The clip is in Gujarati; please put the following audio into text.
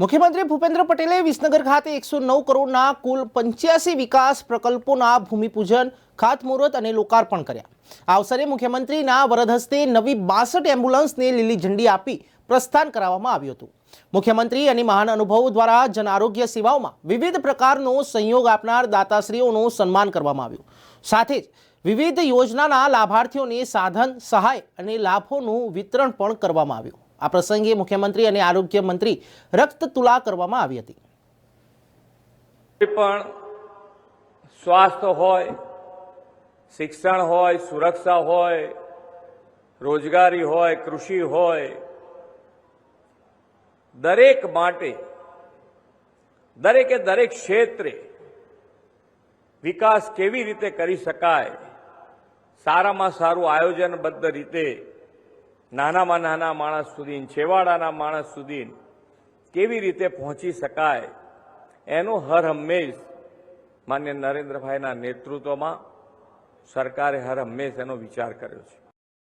મુખ્યમંત્રી ભૂપેન્દ્ર પટેલે વિસનગર ખાતે એકસો નવ કરોડના કુલ પંચ્યાસી વિકાસ પ્રકલ્પોના ભૂમિપૂજન, ખાતમુહૂર્ત અને લોકાર્પણ કર્યા. આ અવસરે મુખ્યમંત્રીના વરદ હસ્તે નવી બાસઠ એમ્બ્યુલન્સને લીલી ઝંડી આપી પ્રસ્થાન કરાવવામાં આવ્યું હતું. મુખ્યમંત્રી અને મહાન અનુભવો દ્વારા જન આરોગ્ય સેવાઓમાં વિવિધ પ્રકારનો સંયોગ આપનાર દાતાશ્રીઓનું સન્માન કરવામાં આવ્યું. સાથે જ વિવિધ યોજનાના લાભાર્થીઓને સાધન, સહાય અને લાભોનું વિતરણ પણ કરવામાં આવ્યું. આ પ્રસંગે મુખ્યમંત્રી અને આરોગ્ય મંત્રી રક્ત તુલા કરવામાં આવી હતી. પણ સ્વાસ્થ્ય હોય, શિક્ષણ હોય, સુરક્ષા હોય, રોજગારી હોય, કૃષિ હોય, દરેક માટે, દરેકે દરેક ક્ષેત્રે વિકાસ કેવી રીતે કરી શકાય, સારામાં સારું આયોજનબદ્ધ રીતે નાનામાં નાના માણસ સુધી, છેવાડાના માણસ સુધી કેવી રીતે પહોંચી શકાય, એનું હર હંમેશ માન્ય નરેન્દ્રભાઈના નેતૃત્વમાં સરકારે હર હંમેશ એનો વિચાર કર્યો છે.